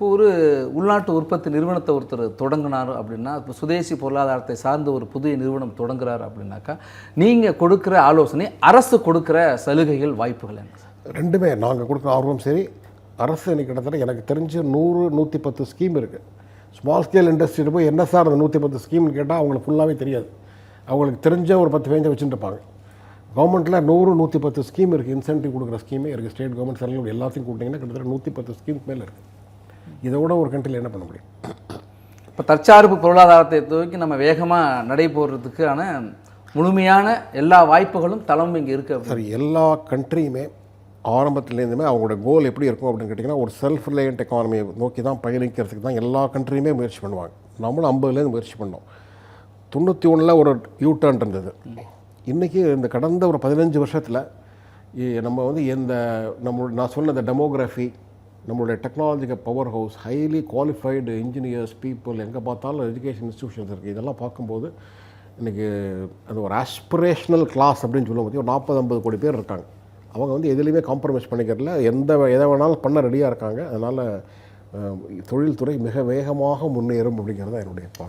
இப்போ ஒரு உள்நாட்டு உற்பத்தி நிறுவனத்தை ஒருத்தர் தொடங்கினார் அப்படின்னா இப்போ சுதேசி பொருளாதாரத்தை சார்ந்த ஒரு புதிய நிறுவனம் தொடங்குறார் அப்படின்னாக்கா நீங்கள் கொடுக்குற ஆலோசனை அரசு கொடுக்குற சலுகைகள் வாய்ப்புகள் என்ன? ரெண்டுமே நாங்கள் கொடுக்குற ஆர்வம் சரி அரசு எனக்கு கிட்டத்தட்ட எனக்கு தெரிஞ்சு நூறு நூற்றி பத்து ஸ்கீம் இருக்குது ஸ்மால் ஸ்கேல் இண்டஸ்ட்ரியில் போய் என்ன சார் அந்த நூற்றி பத்து ஸ்கீம்னு கேட்டால் அவங்களுக்கு ஃபுல்லாகவே தெரியாது. அவங்களுக்கு தெரிஞ்ச ஒரு பத்து பேஞ்சை வச்சுட்டு கவர்மெண்ட்டில் நூறு நூற்றி பத்து ஸ்கீம் இருக்குது இன்சென்டிவ் கொடுக்குற ஸ்கீமே இருக்குது ஸ்டேட் கவர்மெண்ட் செலவு எல்லாத்தையும் கொடுத்தீங்கன்னா கிட்டத்தட்ட நூற்றி பத்து ஸ்கீம் மேலே இருக்குது இதை விட ஒரு கண்ட்ரியில் என்ன பண்ண முடியும்? இப்போ தற்சார்பு பொருளாதாரத்தை தூக்கி நம்ம வேகமாக நடை போடுறதுக்கான முழுமையான எல்லா வாய்ப்புகளும் தலைமை இங்கே அப்படி சரி எல்லா கண்ட்ரியுமே ஆரம்பத்துலேருந்துமே அவங்களோட கோல் எப்படி இருக்கும் அப்படின்னு கேட்டிங்கன்னா ஒரு செல்ஃப் ரிலையன்ட் எக்கானமியை நோக்கி தான் பயணிக்கிறதுக்கு தான் எல்லா கண்ட்ரியுமே முயற்சி பண்ணுவாங்க. நம்மளும் ஐம்பதுலேருந்து முயற்சி பண்ணோம். தொண்ணூற்றி ஒன்றில் ஒரு யூ டர்ன் இருந்தது. இன்றைக்கி இந்த கடந்த ஒரு பதினஞ்சு வருஷத்தில் நம்ம வந்து இந்த நம்மளோட நான் சொன்ன இந்த டெமோகிராஃபி நம்மளுடைய technological power house highly qualified engineers people எங்கே பார்த்தாலும் எஜுகேஷன் இன்ஸ்டியூஷன்ஸ் இருக்குது இதெல்லாம் பார்க்கும்போது இன்றைக்கி அது ஒரு ஆஸ்பிரேஷனல் கிளாஸ் அப்படின்னு சொல்லும்போது ஒரு நாற்பது ஐம்பது கோடி பேர் இருக்காங்க. அவங்க வந்து எதுலேயுமே காம்ப்ரமைஸ் பண்ணிக்கிறதுல எந்த எதை வேணாலும் பண்ண ரெடியாக இருக்காங்க. அதனால் தொழில்துறை மிக வேகமாக முன்னேறும் அப்படிங்கிறது தான் என்னுடைய பார்வை.